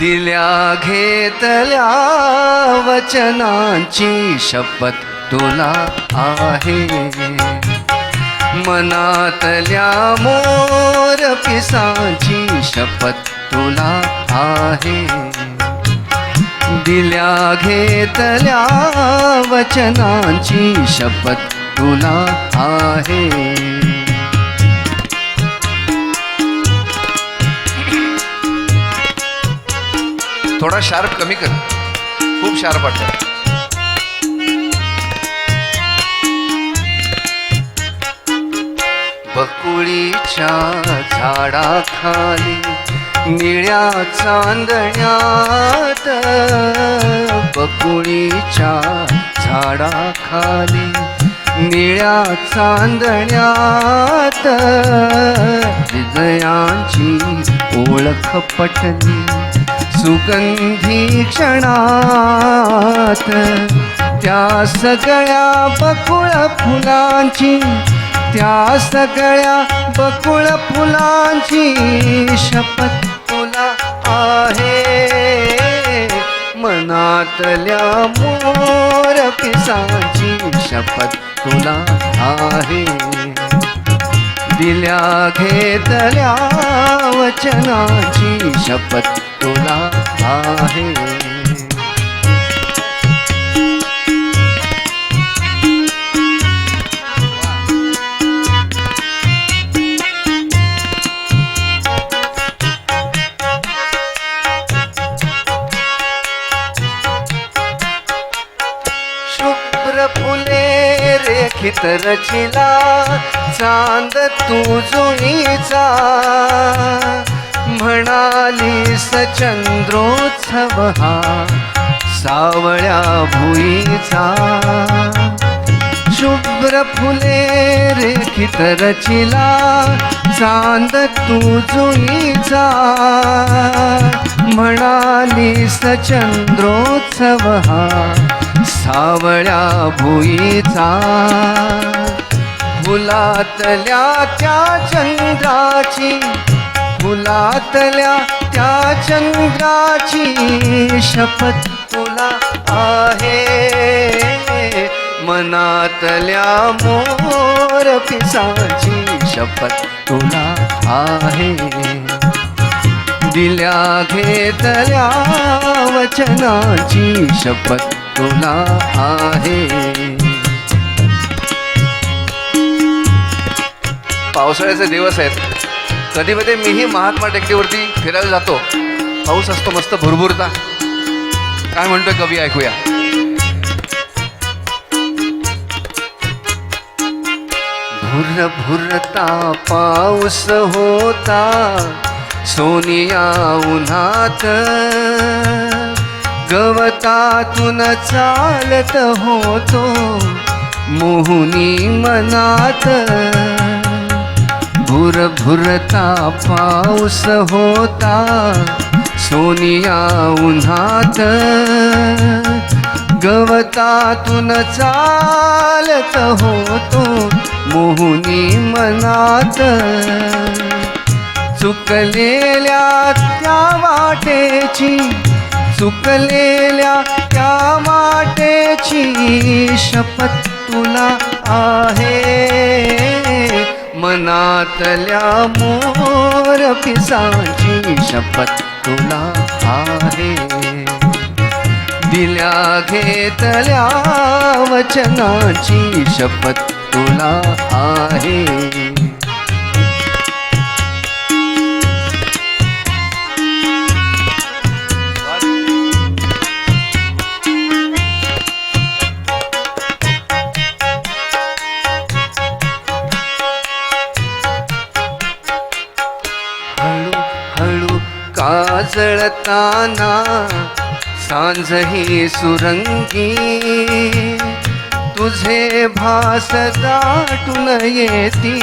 दिल्या घेतल्या वचनांची शपथ तुला आहे. मनातल्या मोर पिसांची शपथ तुला आहे. दिल्या घेतल्या वचनांची शपथ तुला आहे. थोडा शार्प कमी कर. खूप शार्प वाटत. बकुळीच्या झाडाखाली निळ्या चांदण्यात बकुळीच्या झाडाखाली निळ्या चांदण्यात हृदयांची ओळख पटली. सुगंधी क्षणात त्या सगळ्या बकुळ फुलांची त्या सगळ्या बकुळ फुलांची शपथ तुला आहे. मनातल्या मोर पिसाची शपथ तुला आहे. दिल्या घेतल्या वचनाची शपथ तुला आहे. शुभ्र फुले रेखित रचिला चांद तू जुईचा झाली सचंद्रोत्सव हा सावळ्या भुईचा. शुभ्र फुले रेखित रचिला चांद तू जुईचा म्हणाली सचंद्रोत्सव हा सावळ्या भुईचा. फुलातल्या त्या चंद्राची फुलातल्या त्या चंद्राची शपथ तुला आहे. मनातल्या मोर पिसाची शपथ तुला आहे. दिल्या घेतल्या वचनाची शपथ तुला आहे. पावसाळ्याचे दिवस आहेत. कधी कधी मीही महात्मा टेकडीवरती फिरायला जातो. पाऊस असतो मस्त भुरभुरता. काय म्हणतोय कवी ऐकूया. भुर भुरता पाऊस होता सोनिया उन्हात. गवतातून चालत होतो मोहुनी मनात. भुर भुरता पाऊस होता सोनिया उन्हात. गवतातून चालत होतो मोहुनी मनात. चुकलेल्या त्या वाटेची चुकलेल्या त्या वाटेची शपथ तुला आहे. मनातल्या मोर पिसाची शपथ तुला आहे. दिल्या घेतल्या वचनाची शपथ तुला आहे. आजळताना काजळताना सांज ही सुरंगी. तुझे भास दाटून येती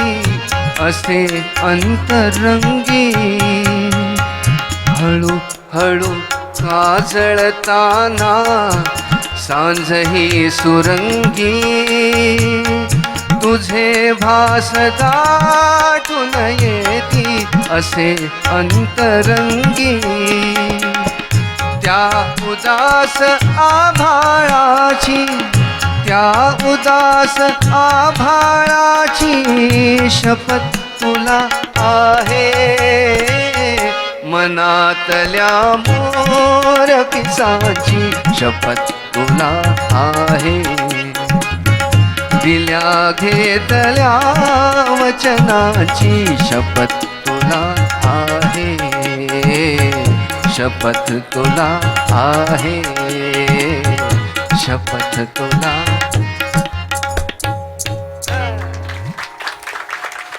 असे अंतरंगी. हळू हळू काजळताना सांज ही सुरंगी. तुझे भास दाटून येती असे अंतरंगी. त्या उदास आभाळाची त्या उदास आभाळाची शपथ तुला आहे. मनातल्या मोर किसाची शपथ तुला आहे. दिल्या घेतल्या वचनाची शपथ आहे शपथ तुला आहे शपथ तुला